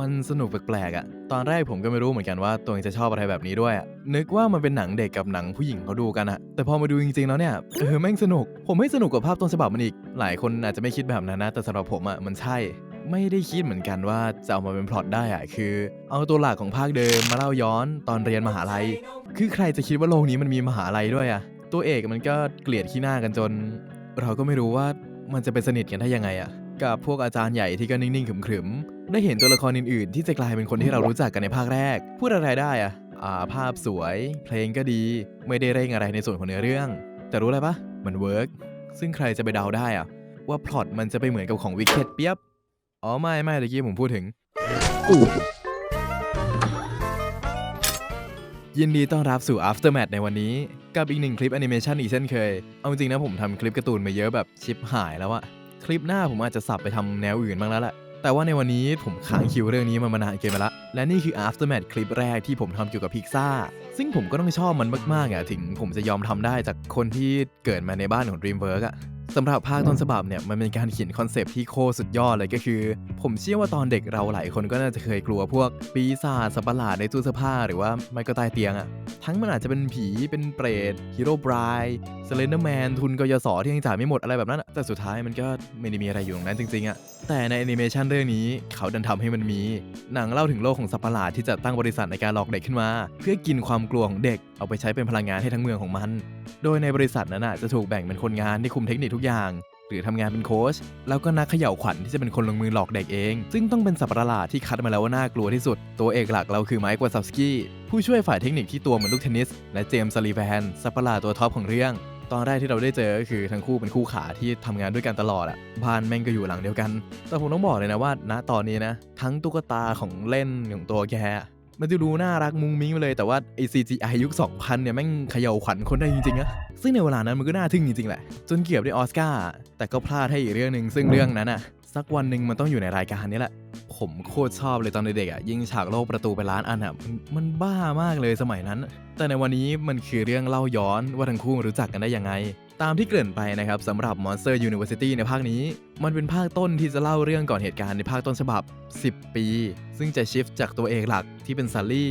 มันสนุกแปลกๆอะตอนแรกผมก็ไม่รู้เหมือนกันว่าตัวเองจะชอบอะไรแบบนี้ด้วยอะนึกว่ามันเป็นหนังเด็กกับหนังผู้หญิงเขาดูกันอะแต่พอมาดูจริงๆแล้วเนี่ยเออแม่งสนุก ผมไม่สนุกกับภาพต้นฉบับมันอีก หลายคนอาจจะไม่คิดแบบนั้นนะ แต่สำหรับผมอะมันใช่ ไม่ได้คิดเหมือนกันว่าจะเอามาเป็นพล็อตได้อะคือ เอาตัวหลักของภาคเดิมมาเล่าย้อนตอนเรียนมหาลัย คือใครจะคิดว่าโลกนี้มันมีมหาลัยด้วยอะตัวเอกมันก็เกลียดขี้หน้ากันจน เราก็ไม่รู้ว่ามันจะเป็นสนิทกันได้ยังไงอะกับพวกอาจารย์ใหญ่ที่ก็นิ่งๆขรึมๆ ได้เห็นตัวละครอื่นๆ ที่จะกลายเป็นคนที่เรารู้จักกันในภาคแรก พูดอะไรได้อะอ่าภาพสวย เพลงก็ดี ไม่ได้เร่งอะไรในส่วนของเนื้อเรื่อง แต่รู้อะไรปะมันเวิร์กซึ่งใครจะไปเดาได้อะว่าพล็อตมันจะไปเหมือนกับของวิกเก็ตเปียบอ๋อไม่ไม่ตะกี้ผมพูดถึง ยินดีต้อนรับสู่ Aftermath ในวันนี้ กับอีกหนึ่งคลิปแอนิเมชันอีกเช่นเคย เอาจริงนะผมทำคลิปการ์ตูนมาเยอะแบบชิปหายแล้วอะคลิปหน้าผมอาจจะสับไปทำแนวอื่นบ้างแล้วแหละ แต่ว่าในวันนี้ผมค้างคิวเรื่องนี้มามานานเกินไปละ และนี่คือ Aftermath คลิปแรกที่ผมทำเกี่ยวกับพิกซ่าซึ่งผมก็ต้องชอบมันมากๆอะถึงผมจะยอมทำได้จากคนที่เกิดมาในบ้านของ DreamWorks อะ สำหรับภาคต้นฉบับเนี่ยมันเป็นการเขียนคอนเซปต์ที่โคตรสุดยอดเลยก็คือ ผมเชื่อว่าตอนเด็กเราหลายคนก็น่าจะเคยกลัวพวกปีศาจสัปหลาดในตู้เสื้อผ้าหรือว่าไม่ก็ใต้เตียงอะทั้งมันอาจจะเป็นผีเป็นเปรตฮีโร่บรายสเลนเดอร์แมนทุนกยศที่ยังจ่ายไม่หมดอะไรแบบนั้นแต่สุดท้ายมันก็ไม่ได้มีอะไรอยู่ตรงนั้นจริงๆอะแต่ในแอนิเมชันเรื่องนี้เขาดันทำให้มันมี หนังเล่าถึงโลกของสัปหลาดที่จะตั้งบริษัทในการหลอกเด็กขึ้นมา เพื่อกินความกลัวของเด็กเอาไปใช้เป็นพลังงานให้ทั้งเมืองของมัน โดยในบริษัทนั้นน่ะจะถูกแบ่งเป็นคนงานที่คุมเทคนิคทุกอย่าง หรือทำงานเป็นโค้ชแล้วก็นักเขย่าขวัญที่จะเป็นคนลงมือหลอกเด็กเอง ซึ่งต้องเป็นสัตว์ประหลาดที่คัดมาแล้วว่าน่ากลัวที่สุด ตัวเอกหลักเราคือไมค์กวาซาวสกี้ผู้ช่วยฝ่ายเทคนิคที่ตัวเหมือนลูกเทนนิส และเจมส์ซาลีแวนสัตว์ประหลาดตัวท็อปของเรื่องตอนแรกที่เราได้เจอก็คือทั้งคู่เป็นคู่ขาที่ทำงานด้วยกันตลอดอะบ้านแม่งก็อยู่หลังเดียวกัน แต่ผมต้องบอกเลยนะว่า ณตอนนี้นะ ทั้งตุ๊กตาของเล่นของตัวแก มันจะดูน่ารักมุ้งมิ้งไปเลยแต่ว่าไอ CGI ยุค 2000 เนี่ย แม่งเขย่าขวัญคนได้จริงๆอะ ซึ่งในเวลานั้นมันก็น่าทึ่งจริงๆแหละ จนเกือบได้ออสการ์แต่ก็พลาดให้อีกเรื่องหนึ่งซึ่งเรื่องนั้นอะสักวันหนึ่งมันต้องอยู่ในรายการนี้แหละ ผมโคตรชอบเลยตอนเด็กๆอะยิ่งฉากโลกประตูไปร้านอันอะมันมันบ้ามากเลยสมัยนั้น แต่ในวันนี้มันคือเรื่องเล่าย้อนว่าทั้งคู่รู้จักกันได้ยังไง ตามที่เกริ่นไปนะครับสำหรับ Monster University ในภาคนี้ มันเป็นภาคต้นที่จะเล่าเรื่องก่อนเหตุการณ์ในภาคต้นฉบับ 10 ปี ซึ่งจะชิฟจากตัวเอกหลักที่เป็นซัลลี่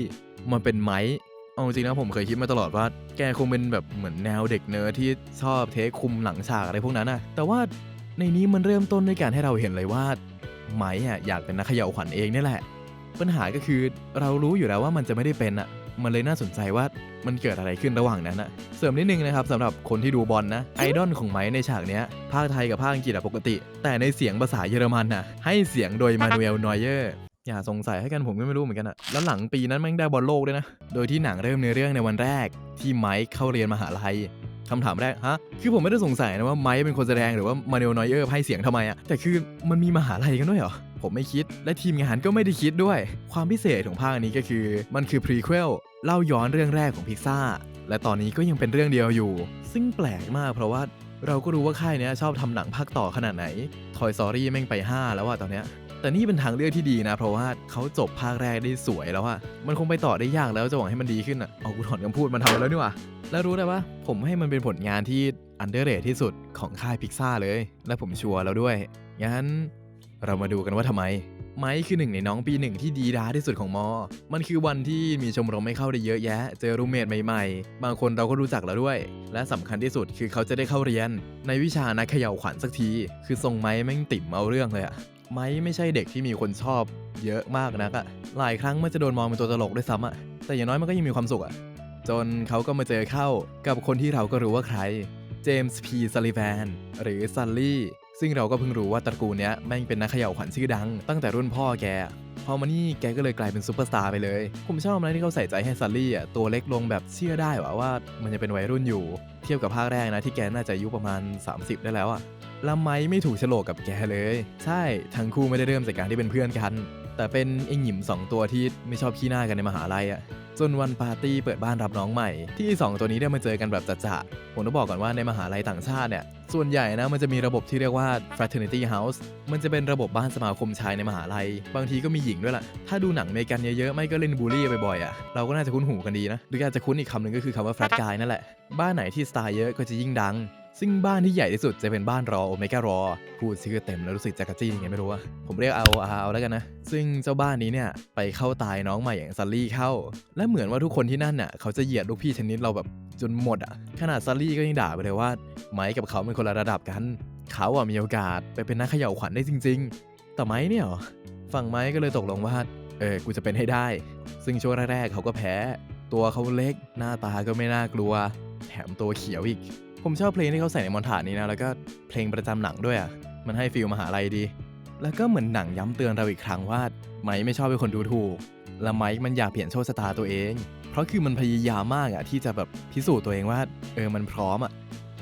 มาเป็นไมค์ เอาจริงนะผมเคยคิดมาตลอดว่า แกคงเป็นแบบเหมือนแนวเด็กเนิร์ที่ชอบเทคคุมหลังฉากอะไรพวกนั้นนะแต่ว่าในนี้มันเริ่มต้นด้วยการให้เราเห็นเลยว่าไม้อะอยากเป็นนักเขย่าขวัญเองนี่แหละ ปัญหาก็คือเรารู้อยู่แล้วว่ามันจะไม่ได้เป็นอะมันเลยน่าสนใจว่ามันเกิดอะไรขึ้นระหว่างนั้นอะเสริมนิดนึงนะครับสำหรับคนที่ดูบอลนะไอดอลของไม้ในฉากเนี้ยภาคไทยกับภาคอังกฤษปกติ แต่ในเสียงภาษาเยอรมันนะให้เสียงโดยมานูเอลนอยเยอร์ อย่าสงสัยให้กันผมก็ไม่รู้เหมือนกันอะแล้วหลังปีนั้นแม่งได้บอลโลกด้วยนะ โดยที่หนังเริ่มในอเรื่องในวันแรก ที่ไมค์เข้าเรียนมหาลัยคำถามแรกฮะ คือผมไม่ได้สงสัยนะว่าไมค์เป็นคนแสดงหรือว่ามาเนลนอยเออร์ให้เสียงทำไมอะแต่คือมันมีมหาลัยกันด้วยเหรอ ผมไม่คิด และทีมงานก็ไม่ได้คิดด้วย ความพิเศษของภาคนี้ก็คือ มันคือพรีเควลเล่าย้อนเรื่องแรกของพิกซ่า และตอนนี้ก็ยังเป็นเรื่องเดียวอยู่ ซึ่งแปลกมากเพราะว่าเราก็รู้ว่าค่ายเนี้ยชอบทำหนังภาคต่อขนาดไหน Toy Story แม่งไป 5 แล้วอะตอนเนี้ย แต่นี่เป็นทางเลือกที่ดีนะ เพราะว่าเขาจบภาคแรกได้สวยแล้วอะมันคงไปต่อได้ยากแล้วจะหวังให้มันดีขึ้นอะเอากูถอนคำพูดมันทำไปแล้วนี่ว่าแล้วรู้ได้ปะผมให้มันเป็นผลงานที่อันเดอร์เรทที่สุดของค่ายพิกซ่าเลย และผมชัวร์แล้วด้วย งั้น เรามาดูกันว่าทำไม ไมค์คือหนึ่งในน้องปีหนึ่งที่ดีด้าที่สุดของมอ มันคือวันที่มีชมรมไม่เข้าได้เยอะแยะ เจอรูเมทใหม่ๆ บางคนเราก็รู้จักแล้วด้วย และสำคัญที่สุดคือเขาจะได้เข้าเรียน ในวิชานักเขย่าขวัญสักที คือทรงไม้แม่งติ่มเอาเรื่องเลยอะ ไม้ไม่ใช่เด็กที่มีคนชอบเยอะมากนักอะหลายครั้งมันจะโดนมองเป็นตัวตลกด้วยซ้ำอะแต่อย่างน้อยมันก็ยังมีความสุขอะจนเขาก็มาเจอเข้ากับคนที่เราก็รู้ว่าใคร เจมส์พีซัลลิแวนหรือซัลลี่ ซึ่งเราก็เพิ่งรู้ว่าตระกูลเนี้ยแม่งเป็นนักเขย่าขวัญชื่อดัง ตั้งแต่รุ่นพ่อแก พอมานี่แกก็เลยกลายเป็นซูเปอร์สตาร์ไปเลย ผมชอบนะที่เขาใส่ใจให้ซัลลี่อะตัวเล็กลงแบบเชื่อได้ว่าว่ามันจะเป็นวัยรุ่นอยู่ เทียบกับภาคแรกนะที่แกน่าจะอายุประมาณ 30 ได้แล้วอะ แล้วไม้ไม่ถูกโฉลกกับแกเลย ใช่ทั้งคู่ไม่ได้เริ่มจากการที่เป็นเพื่อนกัน แต่เป็นไอ้หยิมสองตัวที่ไม่ชอบขี้หน้ากันในมหาลัยอะจนวันปาร์ตี้เปิดบ้านรับน้องใหม่ ที่ 2 ตัวนี้ได้มาเจอกันแบบจะๆผมต้องบอกก่อนว่าในมหาลัยต่างชาติเนี่ย ส่วนใหญ่นะมันจะมีระบบที่เรียกว่า fraternity house มันจะเป็นระบบบ้านสมาคมชายในมหาลัย บางทีก็มีหญิงด้วยล่ะ ถ้าดูหนังเมกันเยอะๆ ไม่ก็เล่นบูลลี่บ่อยๆอะ เราก็น่าจะคุ้นหูกันดีนะ หรืออาจจะคุ้นอีกคำหนึ่งก็คือคำว่า frat guy นั่นแหละ บ้านไหนที่สไตล์เยอะก็จะยิ่งดัง ซึ่งบ้านที่ใหญ่ที่สุดจะเป็นบ้านรอโอเมก้ารอพูดชื่อเต็มแล้วรู้สึกจักรจี้ยังไงไม่รู้อะผมเรียกเอาเอาแล้วกันนะ ซึ่งเจ้าบ้านนี้เนี่ยไปเข้าตายน้องใหม่อย่างซัลลี่เข้า และเหมือนว่าทุกคนที่นั่นน่ะเขาจะเหยียดลูกพี่ชนิดเราแบบจนหมดอะขนาดซัลลี่ก็ยังด่าไปเลยว่าไม้กับเขาเป็นคนละระดับกัน เขาอะมีโอกาสไปเป็นนักเขย่าขวัญได้จริง ๆ แต่ไม้เนี่ยฝั่งไม้ก็เลยตกลงว่าเออกูจะเป็นให้ได้ ซึ่งช่วงแรกๆเขาก็แพ้ ตัวเขาเล็กหน้าตาก็ไม่น่ากลัว แถมตัวเขียวอีก ผมชอบเพลงที่เขาใส่ในมอนทาดนี้นะ แล้วก็เพลงประจำหนังด้วยอะ มันให้ฟีลมหาลัยดี แล้วก็เหมือนหนังย้ำเตือนเราอีกครั้งว่าไมค์ไม่ชอบเป็นคนดูถูก และไมค์มันอยากเปลี่ยนโชคชะตาตัวเอง เพราะคือมันพยายามมากอะที่จะแบบพิสูจน์ตัวเองว่า เออมันพร้อมอะ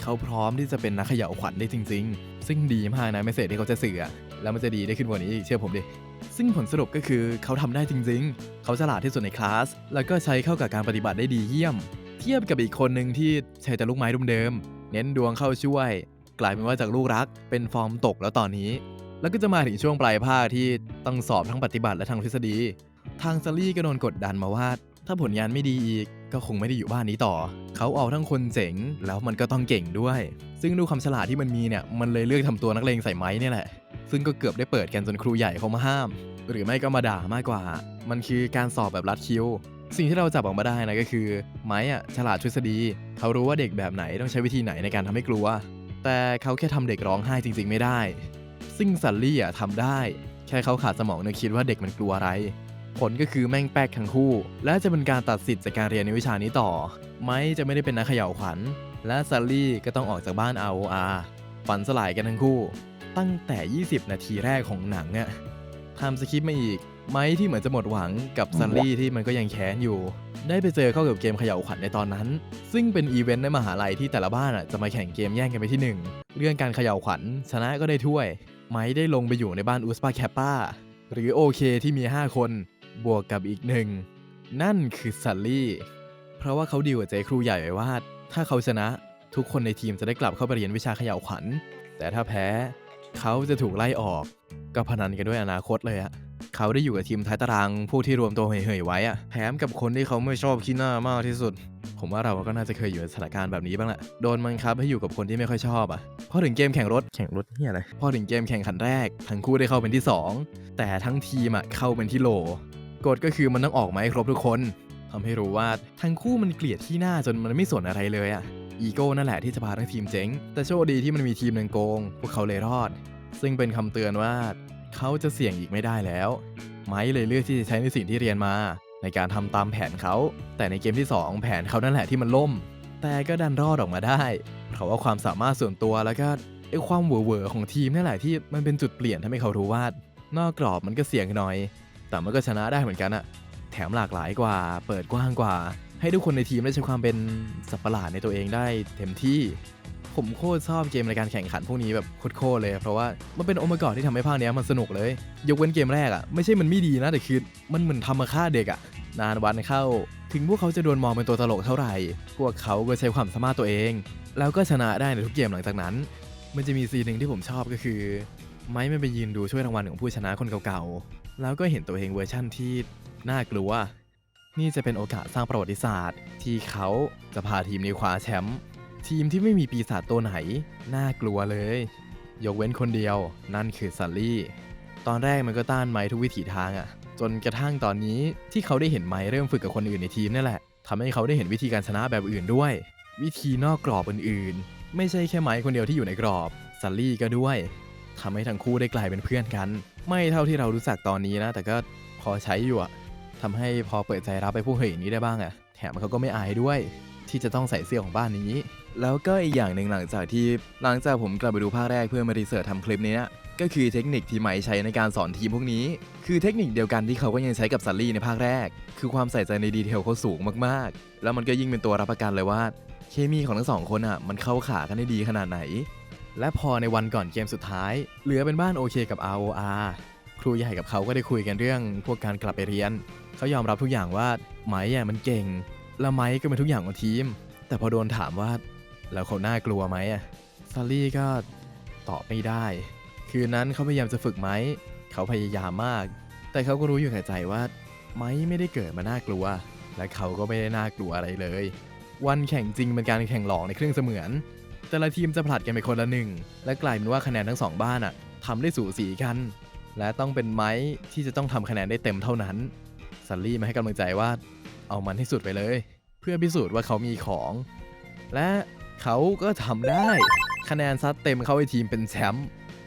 เขาพร้อมที่จะเป็นนักเขย่าขวัญได้จริง ๆ ซึ่งดีมากนะไม่เสร็จที่เขาจะสื่อแล้วมันจะดีได้ขึ้นกว่านี้อีกเชื่อผมดิซึ่งผลสรุปก็คือเขาทำได้จริง ๆ เขาฉลาดที่สุดในคลาส แล้วก็ใช้เข้ากับการปฏิบัติได้ดีเยี่ยม เทียบกับอีกคนหนึ่งที่ใช้แต่ลูกไม้เดิม เน้นดวงเข้าช่วย กลายเป็นว่าจากลูกรักเป็นฟอร์มตกแล้วตอนนี้ แล้วก็จะมาถึงช่วงปลายภาคที่ต้องสอบทั้งปฏิบัติและทางทฤษฎี ทางซารี่ก็โดนกดดันมาว่า ถ้าผลงานไม่ดีอีกก็คงไม่ได้อยู่บ้านนี้ต่อ เขาเอาทั้งคนเจ๋งแล้วมันก็ต้องเก่งด้วย ซึ่งดูความฉลาดที่มันมีเนี่ย มันเลยเลือกทำตัวนักเลงใส่ไม้นี่แหละ ซึ่งก็เกือบได้เปิดกันจนครูใหญ่เขามาห้าม หรือไม่ก็มาด่ามากกว่า มันคือการสอบแบบรัดคิว สิ่งที่เราจับออกมาได้นะก็คือ ไม้อะฉลาดทฤษฎี เขารู้ว่าเด็กแบบไหนต้องใช้วิธีไหนในการทำให้กลัว แต่เขาแค่ทำเด็กร้องไห้จริง ๆ ไม่ได้ ซึ่งซันลี่อะทำได้ แค่เขาขาดสมองนึกคิดว่าเด็กมันกลัวอะไร ผลก็คือแม่งแป๊กทั้งคู่ และจะเป็นการตัดสิทธิ์จากการเรียนในวิชานี้ต่อ ไม้จะไม่ได้เป็นนักเขย่าขวัญ และซัลลี่ก็ต้องออกจากบ้าน ROR ฝันสลายกันทั้งคู่ ตั้งแต่ 20 นาทีแรกของหนังอะทำสคริปต์มาอีก ไม้ที่เหมือนจะหมดหวังกับซัลลี่ที่มันก็ยังแค้นอยู่ ได้ไปเจอเข้ากับเกมเขย่าขวัญในตอนนั้น ซึ่งเป็นอีเวนต์ในมหาลัยที่แต่ละบ้านอะจะมาแข่งเกมแย่งกันไปที่หนึ่งเรื่องการเขย่าขวัญชนะก็ได้ถ้วย ไม้ได้ลงไปอยู่ในบ้านอุสปาแคปปาหรือโอเคที่มี 5 คน บวกกับอีกหนึ่งนั่นคือซัลลี่ เพราะว่าเขาดีลกับเจ๊ครูใหญ่ไว้ว่า ถ้าเขาชนะทุกคนในทีมจะได้กลับเข้าไปเรียนวิชาเขย่าขวัญ แต่ถ้าแพ้เขาจะถูกไล่ออกก็พนันกันด้วยอนาคตเลยอะ เขาได้อยู่กับทีมท้ายตารางผู้ที่รวมตัวเห่ยๆไว้อะแถมกับคนที่เขาไม่ชอบขี้หน้ามากที่สุด ผมว่าเราก็น่าจะเคยอยู่ในสถานการณ์แบบนี้บ้างแหละโดนบังคับให้อยู่กับคนที่ไม่ค่อยชอบอะพอถึงเกมแข่งรถแข่งรถเฮียอะไรพอถึงเกมแข่งขันแรก ทั้งคู่ได้เข้าเป็นที่ 2 แต่ทั้งทีมอะเข้าเป็นที่โหลกฎก็คือมันต้องออกมาให้ครบทุกคนทำให้รู้ว่าทั้งคู่มันเกลียดที่หน้าจนมันไม่สนอะไรเลยอะอีโก้นั่นแหละที่จะพาทั้งทีมเจ๊ง แต่โชคดีที่มันมีทีมหนึ่งโกง พวกเขาเลยรอด ซึ่งเป็นคำเตือนว่า เขาจะเสี่ยงอีกไม่ได้แล้ว ไม้เลยเลือกที่จะใช้ในสิ่งที่เรียนมา ในการทำตามแผนเขา แต่ในเกมที่ 2 แผนเขานั่นแหละที่มันล่ม แต่ก็ดันรอดออกมาได้ เพราะว่าความสามารถส่วนตัวแล้วก็ไอ้ความเหวอๆของทีมนี่นแหละที่มันเป็นจุดเปลี่ยนทำให้เขารู้ว่านอกกรอบมันก็เสี่ยงหน่อย แต่มันก็ชนะได้เหมือนกันอะแถมหลากหลายกว่า เปิดกว้างกว่า ให้ทุกคนในทีมได้ใช้ความเป็นสัตว์ประหลาดในตัวเองได้เต็มที่ ผมโคตรชอบเกมในการแข่งขันพวกนี้แบบโคตรเลย เพราะว่ามันเป็นองค์ประกอบที่ทำให้ภาคเนี้ยมันสนุกเลย ยกเว้นเกมแรกอะไม่ใช่มันไม่ดีนะแต่คือมันเหมือนทำมาฆ่าเด็กอะนานวันเข้า ถึงพวกเขาจะโดนมองเป็นตัวตลกเท่าไหร่ พวกเขาก็ใช้ความสามารถตัวเอง แล้วก็ชนะได้ในทุกเกมหลังจากนั้น มันจะมีซีนหนึ่งที่ผมชอบก็คือ ไม้มันไปยืนดูช่วยรางวัลของผู้ชนะคนเก่าๆ แล้วก็เห็นตัวเองเวอร์ชั่นที่น่ากลัว นี่จะเป็นโอกาสสร้างประวัติศาสตร์ ที่เขาจะพาทีมนี้คว้าแชมป์ ทีมที่ไม่มีปีศาจตัวไหน น่ากลัวเลย ยกเว้นคนเดียว นั่นคือซัลลี่ ตอนแรกมันก็ต้านไม้ทุกวิถีทางอะจนกระทั่งตอนนี้ที่เขาได้เห็นไม้เริ่มฝึกกับคนอื่นในทีมนี่แหละทำให้เขาได้เห็นวิธีการชนะแบบอื่นด้วย วิธีนอกกรอบอื่นๆ ไม่ใช่แค่ไม้คนเดียวที่อยู่ในกรอบซัลลี่ก็ด้วยทำให้ทั้งคู่ได้กลายเป็นเพื่อนกัน ไม่เท่าที่เรารู้จักตอนนี้นะ แต่ก็พอใช้อยู่อะทำให้พอเปิดใจรับไปพวกเฮยอย่นี้ได้บ้างอะแถมเขาก็ไม่อายด้วย ที่จะต้องใส่เสื้อของบ้านนี้ แล้วก็อีกอย่างหนึ่งหลังจากที่หลังจากผมกลับไปดูภาคแรกเพื่อมารีเสิร์ชทำคลิปนี้ก็คือเทคนิคที่ไหมใช้ในการสอนทีมพวกนี้ คือเทคนิคเดียวกันที่เขาก็ยังใช้กับซัลลี่ในภาคแรก คือความใส่ใจในดีเทลเขาสูงมากๆ แล้วมันก็ยิ่งเป็นตัวรับประกันเลยว่า เคมีของทั้งสองคนอะมันเข้าขากันได้ดีขนาดไหน และพอในวันก่อนเกมสุดท้าย เหลือเป็นบ้านโอเคกับ ROR ครูใหญ่กับเขาก็ได้คุยกันเรื่องพวกการกลับไปเรียน เขายอมรับทุกอย่างว่าไม้อะมันเก่ง แล้วไม้ก็เป็นทุกอย่างของทีม แต่พอโดนถามว่า แล้วเขาน่ากลัวไหมอะซัลลี่ก็ตอบไม่ได้ คืนนั้นเขาพยายามจะฝึกไม้เขาพยายามมาก แต่เขาก็รู้อยู่แก่ใจว่า ไม้ไม่ได้เกิดมาน่ากลัว และเขาก็ไม่ได้น่ากลัวอะไรเลย วันแข่งจริงเป็นการแข่งหลอกในเครื่องเสมือน แต่ละทีมจะผลัดกันไปคนละหนึ่ง และกลายเป็นว่าคะแนนทั้งสองบ้านอะทำได้สูสีกัน และต้องเป็นไม้ที่จะต้องทำคะแนนได้เต็มเท่านั้นซันลี่มาให้กำลังใจว่า เอามันที่สุดไปเลย เพื่อพิสูจน์ว่าเขามีของ และ เขาก็ทำได้ คะแนนซัดเต็มเข้าไอทีมเป็นแชมป์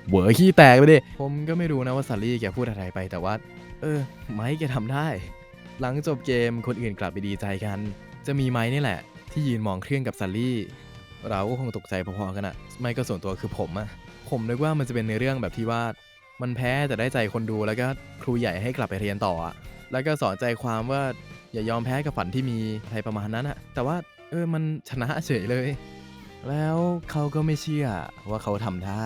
เหวอขี้แตกไปดิผมก็ไม่รู้นะว่าซันลี่แกพูดอะไรไปแต่ว่า เออ ไม้แกทำได้ หลังจบเกมคนอื่นกลับไปดีใจกัน จะมีไม้นี่แหละ ที่ยืนมองเครื่องกับซันลี่ เราก็คงตกใจพอๆกันอะไม่ก็ส่วนตัวคือผมอะผมนึกว่ามันจะเป็นในเรื่องแบบที่ว่า มันแพ้แต่ได้ใจคนดูแล้วก็ครูใหญ่ให้กลับไปเรียนต่ออะแล้วก็สอนใจความว่าอย่ายอมแพ้กับฝันที่มีอะไรประมาณนั้นอะแต่ว่าเออมันชนะเฉยเลย แล้วเขาก็ไม่เชื่อว่าเขาทำได้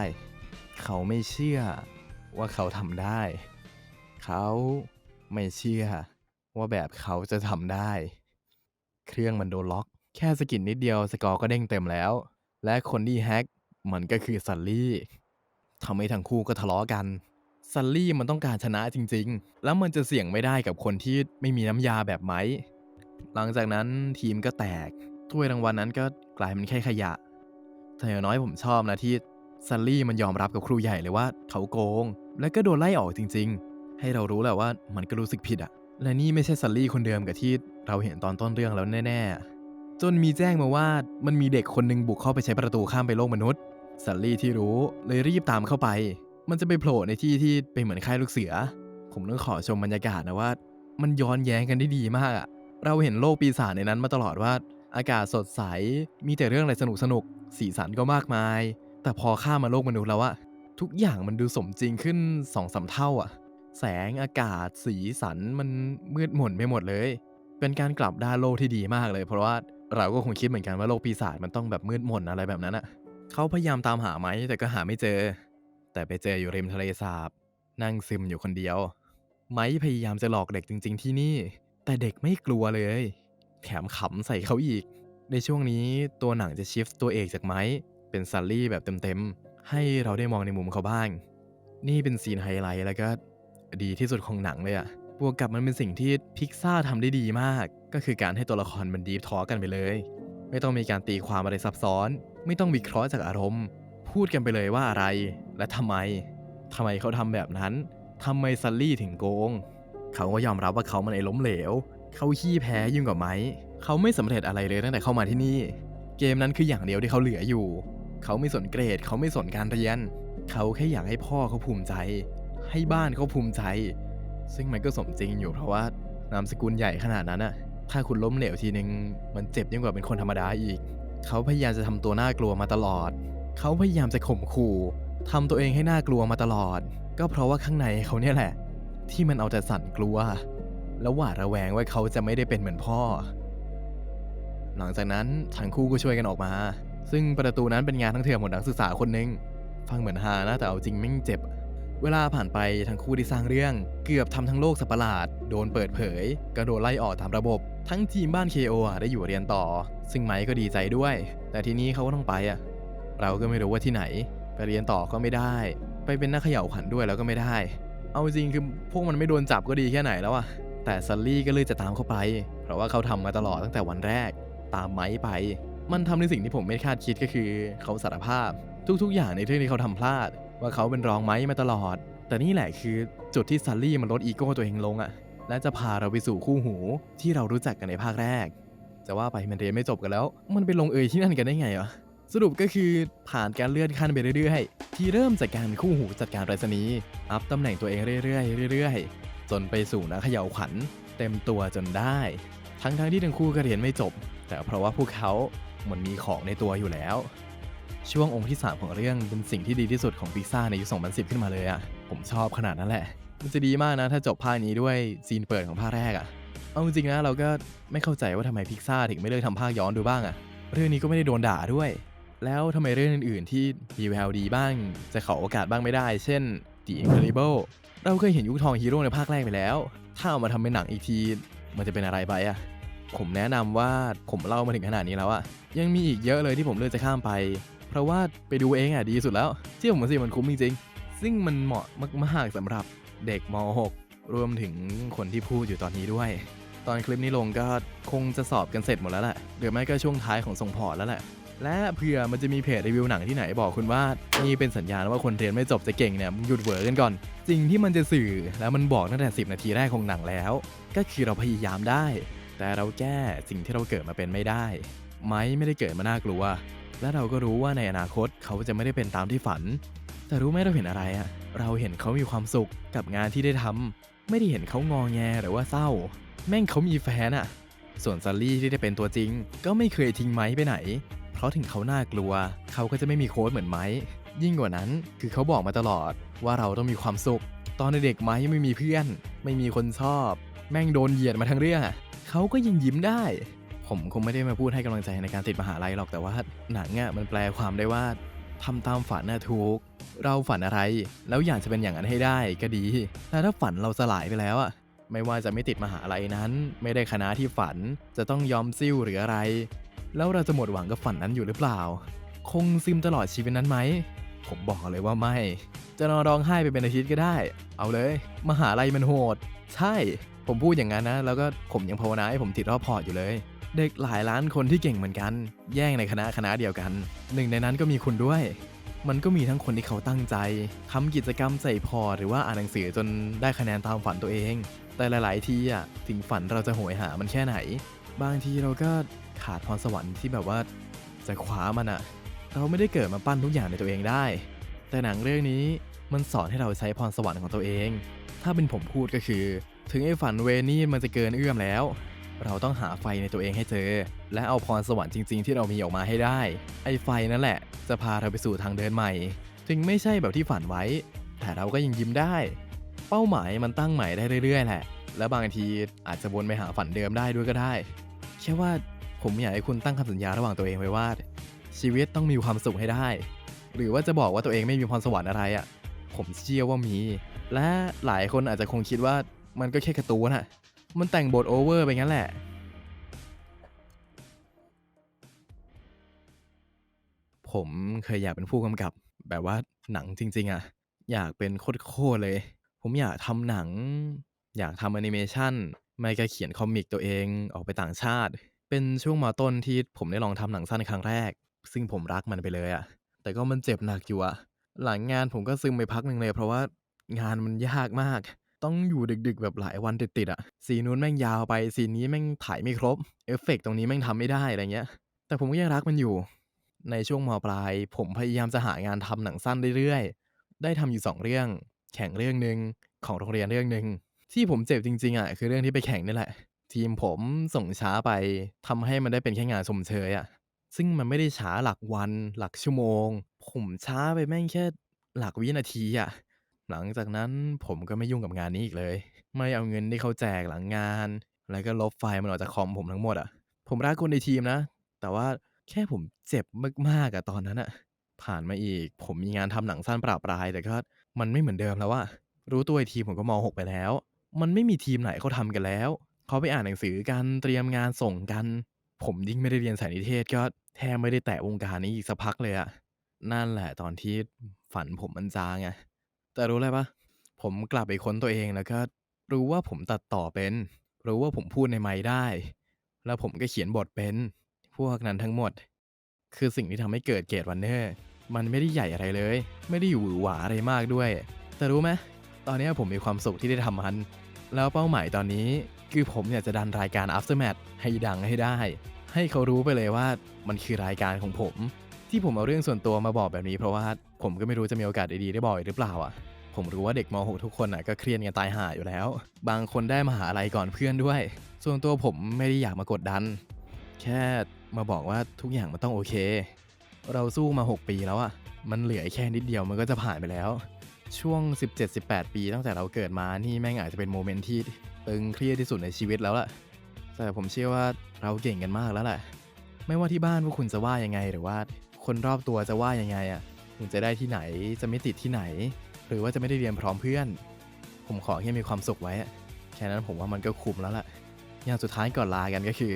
เขาไม่เชื่อว่าเขาทำได้ เขาไม่เชื่อว่าแบบเขาจะทำได้ เครื่องมันโดนล็อก แค่สกิดนิดเดียวสกอร์ก็เด้งเต็มแล้ว และคนที่แฮกมันก็คือซันลี่ทำให้ทั้งคู่ก็ทะเลาะกันซันลี่มันต้องการชนะจริงๆ แล้วมันจะเสี่ยงไม่ได้กับคนที่ไม่มีน้ำยาแบบไม้หลังจากนั้นทีมก็แตก ถ้วยรางวัลนั้นก็กลายเป็นแค่ขยะ แต่อย่างน้อยผมชอบนะที่ซันลี่มันยอมรับกับครูใหญ่เลยว่าเขาโกง และก็โดนไล่ออกจริง ๆ ให้เรารู้แหละว่ามันก็รู้สึกผิดอะและนี่ไม่ใช่ซันลี่คนเดิมกับที่เราเห็นตอนต้นเรื่องแล้วแน่ๆ จนมีแจ้งมาว่ามันมีเด็กคนหนึ่งบุกเข้าไปใช้ประตูข้ามไปโลกมนุษย์ซันลี่ที่รู้เลยรีบตามเข้าไป มันจะไปโผล่ในที่ที่เป็นเหมือนค่ายลูกเสือ ผมต้องขอชมบรรยากาศนะว่า มันย้อนแย้งกันได้ดีมากอะเราเห็นโลกปีศาจในนั้นมาตลอดว่า อากาศสดใส มีแต่เรื่องอะไรสนุกสนุกสีสันก็มากมาย แต่พอข้ามมาโลกมนุษย์แล้วอะทุกอย่างมันดูสมจริงขึ้นสองสามเท่าอะแสงอากาศ สีสันมันมืดหม่นไปหมดเลย เป็นการกลับด้านโลกที่ดีมากเลย เพราะว่าเราก็คงคิดเหมือนกันว่าโลกปีศาจมันต้องแบบมืดมนอะไรแบบนั้นอะเขาพยายามตามหาไหมแต่ก็หาไม่เจอ แต่ไปเจออยู่ริมทะเลสาบ นั่งซึมอยู่คนเดียว ไม้พยายามจะหลอกเด็กจริง ๆ ที่นี่ แต่เด็กไม่กลัวเลย แถมขำใส่เขาอีก ในช่วงนี้ตัวหนังจะชิฟต์ตัวเอกจากไม้เป็นซัลลี่แบบเต็มๆ ให้เราได้มองในมุมเขาบ้าง นี่เป็นซีนไฮไลท์แล้วก็ดีที่สุดของหนังเลยอะบวกกับมันเป็นสิ่งที่พิกซ่าทำได้ดีมาก ก็คือการให้ตัวละครมันดีฟทอกันไปเลย ไม่ต้องมีการตีความอะไรซับซ้อน ไม่ต้องวิเคราะห์จากอารมณ์ พูดกันไปเลยว่าอะไร และทำไมทำไมเขาทำแบบนั้นทำไมซัลลี่ถึงโกง เขาก็ยอมรับว่าเขามันไอ้ล้มเหลว เขาขี้แพ้ยิ่งกว่าไม้เขาไม่สำเร็จอะไรเลยตั้งแต่เข้ามาที่นี่ เกมนั้นคืออย่างเดียวที่เขาเหลืออยู่ เขาไม่สนเกรด เขาไม่สนการเรียน เขาแค่อยากให้พ่อเขาภูมิใจ ให้บ้านเขาภูมิใจ ซึ่งมันก็สมจริงอยู่เพราะว่านามสกุลใหญ่ขนาดนั้นอะถ้าคุณล้มเหลวทีนึง มันเจ็บยิ่งกว่าเป็นคนธรรมดาอีก เขาพยายามจะทำตัวน่ากลัวมาตลอด เขาพยายามจะข่มขู่ทำตัวเองให้น่ากลัวมาตลอด ก็เพราะว่าข้างในเขาเนี่ยแหละ ที่มันเอาแต่สั่นกลัว แล้วหวาดระแวงว่าเขาจะไม่ได้เป็นเหมือนพ่อ หลังจากนั้นทั้งคู่ก็ช่วยกันออกมา ซึ่งประตูนั้นเป็นงานทั้งเถื่อนหมดนักศึกษาคนหนึ่งฟังเหมือนฮานะแต่เอาจริงแม่งเจ็บ เวลาผ่านไปทั้งคู่ได้สร้างเรื่อง เกือบทำทั้งโลกสัตว์ประหลาด โดนเปิดเผยก็โดนไล่ออกตามระบบ ทั้งทีมบ้าน KO อะได้อยู่เรียนต่อ ซึ่งไมค์ก็ดีใจด้วย แต่ทีนี้เขาก็ต้องไปอะ เราก็ไม่รู้ว่าที่ไหน ไปเรียนต่อก็ไม่ได้ ไปเป็นนักเขย่าขวัญด้วยแล้วก็ไม่ได้ เอาจริงคือพวกมันไม่โดนจับก็ดีแค่ไหนแล้วอะ แต่ซัลลี่ก็เลยจะตามเข้าไป เพราะว่าเขาทำมาตลอดตั้งแต่วันแรก ตามไม้ไป มันทำในสิ่งที่ผมไม่คาดคิดก็คือ เขาสารภาพ ทุกๆ อย่างในเรื่องที่เขาทำพลาด ว่าเขาเป็นรองไม้มาตลอด แต่นี่แหละคือจุดที่ซัลลี่มันลดอีโก้ตัวเองลงอะและจะพาเราไปสู่คู่หูที่เรารู้จักกันในภาคแรก จะว่าไปมันเรียนไม่จบกันแล้ว มันไปลงเอยที่นั่นกันได้ไงวะสรุปก็คือผ่านการเลื่อนขั้นไปเรื่อยๆ ที่เริ่มจากการคู่หูจัดการไปรษณีย์อัพตำแหน่งตัวเองเรื่อยๆเรื่อยๆ จนไปสู่นักเขย่าขวัญเต็มตัวจนได้ ทั้งๆที่ทั้งคู่ก็เรียนไม่จบ แต่เพราะว่าพวกเขามันมีของในตัวอยู่แล้ว ช่วงองค์ที่ 3 ของเรื่องเป็นสิ่งที่ดีที่สุดของพิซซ่าในยุค 2010 ขึ้นมาเลยอะผมชอบขนาดนั้นแหละ มันจะดีมากนะถ้าจบภาคนี้ด้วยซีนเปิดของภาคแรกอะเอาจริงนะเราก็ไม่เข้าใจว่าทำไมพิซซ่าถึงไม่เลิกทำภาคย้อนดูบ้างอะเรื่องนี้ก็ไม่ได้โดนด่าด้วย แล้วทำไมเรื่องอื่น ๆ ที่มีแววดีบ้าง จะขอโอกาสบ้างไม่ได้ เช่น The Incredible เราเคยเห็นยุคทองฮีโร่ในภาคแรกไปแล้ว ถ้าเอามาทำเป็นหนังอีกที มันจะเป็นอะไรไปอะผมแนะนำว่าผมเล่ามาถึงขนาดนี้แล้วอะยังมีอีกเยอะเลยที่ผมเลือกจะข้ามไป เพราะว่าไปดูเองอะดีสุดแล้วเชื่อผมสิมันคุ้มจริงๆซึ่งมันเหมาะมากๆสำหรับเด็กม .6 รวมถึงคนที่พูดอยู่ตอนนี้ด้วย ตอนคลิปนี้ลงก็คงจะสอบกันเสร็จหมดแล้วแหละหรือไม่ก็ช่วงท้ายของทรงพอร์ตแล้วแหละ และเผื่อมันจะมีเพจรีวิวหนังที่ไหนบอกคุณว่านี่เป็นสัญญาณว่าคนเรียนไม่จบจะเก่งเนี่ยมึงหยุดเหวอกันก่อนสิ่งที่มันจะสื่อแล้วมันบอกตั้งแต่ 10 นาทีแรกของหนังแล้ว ก็คือเราพยายามได้ แต่เราแก้สิ่งที่เราเกิดมาเป็นไม่ได้ ไม้ไม่ได้เกิดมาน่ากลัว และเราก็รู้ว่าในอนาคตเขาจะไม่ได้เป็นตามที่ฝัน แต่รู้ไหมเราเห็นอะไรอะเราเห็นเขามีความสุขกับงานที่ได้ทำไม่ได้เห็นเขางอแงหรือว่าเศร้า แม่งเขามีแฟนอะส่วนซัลลี่ที่ได้เป็นตัวจริง ก็ไม่เคยทิ้งไม้ไปไหน ราะถึงเขาน่ากลัว เขาก็จะไม่มีโค้ดเหมือนไม้ยิ่งกว่านั้นคือเขาบอกมาตลอดว่าเราต้องมีความสุข ตอนเด็กไม้ไม่มีเพื่อน ไม่มีคนชอบ แม่งโดนเหยียดมาทั้งเรื่องเขาก็ยังยิ้มได้ ผมคงไม่ได้มาพูดให้กำลังใจในการติดมหาลัยหรอกแต่ว่าหนังอะมันแปลความได้ว่าทำตามฝันน่ะถูกเราฝันอะไร แล้วอยากจะเป็นอย่างนั้นให้ได้ก็ดี แต่ถ้าฝันเราสลายไปแล้วอะไม่ว่าจะไม่ติดมหาลัยนั้น ไม่ได้คณะที่ฝัน จะต้องยอมซิ่วหรืออะไร แล้วเราจะหมดหวังกับฝันนั้นอยู่หรือเปล่า คงซึมตลอดชีวิตนั้นไหม ผมบอกเลยว่าไม่ จะนอนร้องไห้ไปเป็นอาทิตย์ก็ได้ เอาเลย มหาลัยมันโหด ใช่ ผมพูดอย่างนั้นนะ แล้วก็ผมยังภาวนาให้ผมติดรอบพอร์ตอยู่เลย เด็กหลายล้านคนที่เก่งเหมือนกัน แย่งในคณะคณะเดียวกัน หนึ่งในนั้นก็มีคุณด้วย มันก็มีทั้งคนที่เขาตั้งใจทำกิจกรรมใส่พอร์ตหรือว่าอ่านหนังสือจนได้คะแนนตามฝันตัวเอง แต่หลาย ๆ ทีอะถึงฝันเราจะโหยหามันแค่ไหน บางทีเราก็ ขาดพรสวรรค์ที่แบบว่าจะคว้ามันอะเราไม่ได้เกิดมาปั้นทุกอย่างในตัวเองได้ แต่หนังเรื่องนี้มันสอนให้เราใช้พรสวรรค์ของตัวเอง ถ้าเป็นผมพูดก็คือ ถึงไอ้ฝันเวนี่มันจะเกินเอื้อมแล้ว เราต้องหาไฟในตัวเองให้เจอ และเอาพรสวรรค์จริง ๆ ที่เรามีออกมาให้ได้ ไอ้ไฟนั่นแหละ จะพาเราไปสู่ทางเดินใหม่ ถึงไม่ใช่แบบที่ฝันไว้ แต่เราก็ยังยิ้มได้ เป้าหมายมันตั้งใหม่ได้เรื่อยๆแหละ และบางทีอาจจะวนไปหาฝันเดิมได้ด้วยก็ได้แค่ว่า ผมอยากให้คุณตั้งคำสัญญาระหว่างตัวเองไว้ว่า ชีวิตต้องมีความสุขให้ได้ หรือว่าจะบอกว่าตัวเองไม่มีพรสวรรค์อะไรอะ่ะ ผมเชื่อว่ามี และหลายคนอาจจะคงคิดว่ามันก็แค่การ์ตูนอะมันแต่งบทโอเวอร์ไปงั้นแหละผมเคยอยากเป็นผู้กำกับ แบบว่าหนังจริง ๆอะอยากเป็นโคตรเลย ผมอยากทำหนัง อยากทำแอนิเมชันไม่ก็เขียนคอมิกตัวเองออกไปต่างชาติ เป็นช่วง มต้น ที่ผมได้ลองทำหนังสั้นครั้งแรก ซึ่งผมรักมันไปเลยอะ แต่ก็มันเจ็บหนักอยู่อะ หลังงานผมก็ซึมไปพักหนึ่งเลย เพราะว่างานมันยากมาก ต้องอยู่ดึก ๆ แบบหลายวันติด ๆ อะ ซีนนู้นแม่งยาวไป ซีนนี้แม่งถ่ายไม่ครบ เอฟเฟกต์ตรงนี้แม่งทำไม่ได้ อะไรเงี้ย แต่ผมก็ยังรักมันอยู่ ในช่วง มปลาย ผมพยายามจะหางานทำหนังสั้นเรื่อย ๆ ได้ทำอยู่สองเรื่อง แข่งเรื่องหนึ่ง ของโรงเรียนเรื่องหนึ่ง ที่ผมเจ็บจริง ๆ อะ คือเรื่องที่ไปแข่งนี่แหละ ทีมผมส่งช้าไปทำให้มันได้เป็นแค่งานชมเชยอะซึ่งมันไม่ได้ช้าหลักวัน หลักชั่วโมง ผมช้าไปแม่งแค่หลักวินาทีอะหลังจากนั้นผมก็ไม่ยุ่งกับงานนี้อีกเลย ไม่เอาเงินที่เขาแจกหลังงาน แล้วก็ลบไฟล์มันออกจากคอมผมทั้งหมดอะผมรักคนในทีมนะ แต่ว่าแค่ผมเจ็บมากๆอะตอนนั้นอะผ่านมาอีก ผมมีงานทำหนังสั้นปราบปราย แต่ก็มันไม่เหมือนเดิมแล้วอะรู้ตัวอีกทีผมก็ม .6 ไปแล้ว มันไม่มีทีมไหนเขาทำกันแล้ว เขาไปอ่านหนังสือกันเตรียมงานส่งกัน ผมยิ่งไม่ได้เรียนสายนิเทศก็แทบไม่ได้แตะวงการนี้อีกสักพักเลยอะนั่นแหละตอนที่ฝันผมมันจางไงแต่รู้อะไรปะผมกลับไปค้นตัวเองแล้วก็รู้ว่าผมตัดต่อเป็น รู้ว่าผมพูดในไมค์ได้ แล้วผมก็เขียนบทเป็น พวกนั้นทั้งหมด คือสิ่งที่ทำให้เกิดเกตวันเนอร์มันไม่ได้ใหญ่อะไรเลย ไม่ได้อยู่หวือหวาอะไรมากด้วย แต่รู้ไหมตอนนี้ผมมีความสุขที่ได้ทำมัน แล้วเป้าหมายตอนนี้คือผมอยากจะดันรายการ Aftermath ให้ดังให้ได้ ให้เขารู้ไปเลยว่ามันคือรายการของผม ที่ผมเอาเรื่องส่วนตัวมาบอกแบบนี้เพราะว่าผมก็ไม่รู้จะมีโอกาสดีๆได้บอกอีกหรือเปล่าอะผมรู้ว่าเด็กม .6 ทุกคนอะก็เครียดกันตายห่าอยู่แล้ว บางคนได้มหาลัยก่อนเพื่อนด้วย ส่วนตัวผมไม่ได้อยากมากดดัน แค่มาบอกว่าทุกอย่างมันต้องโอเค เราสู้มา 6 ปีแล้วอะ มันเหลือแค่นิดเดียวมันก็จะผ่านไปแล้ว ช่วง 17-18 ปีตั้งแต่เราเกิดมานี่แม่งอาจจะเป็นโมเมนต์ที่ตึงเครียดที่สุดในชีวิตแล้วล่ะ แต่ผมเชื่อว่าเราเก่งกันมากแล้วแหละ ไม่ว่าที่บ้านพวกคุณจะว่ายังไงหรือว่าคนรอบตัวจะว่ายังไงอะคุณจะได้ที่ไหนจะไม่ติดที่ไหน หรือว่าจะไม่ได้เรียนพร้อมเพื่อน ผมขอแค่มีความสุขไว้แค่นั้นผมว่ามันก็คุ้มแล้วล่ะ อย่างสุดท้ายก่อนลากันก็คือ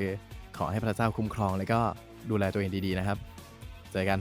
ขอให้พระเจ้าคุ้มครองแล้วก็ดูแลตัวเองดีๆนะครับ เจอกัน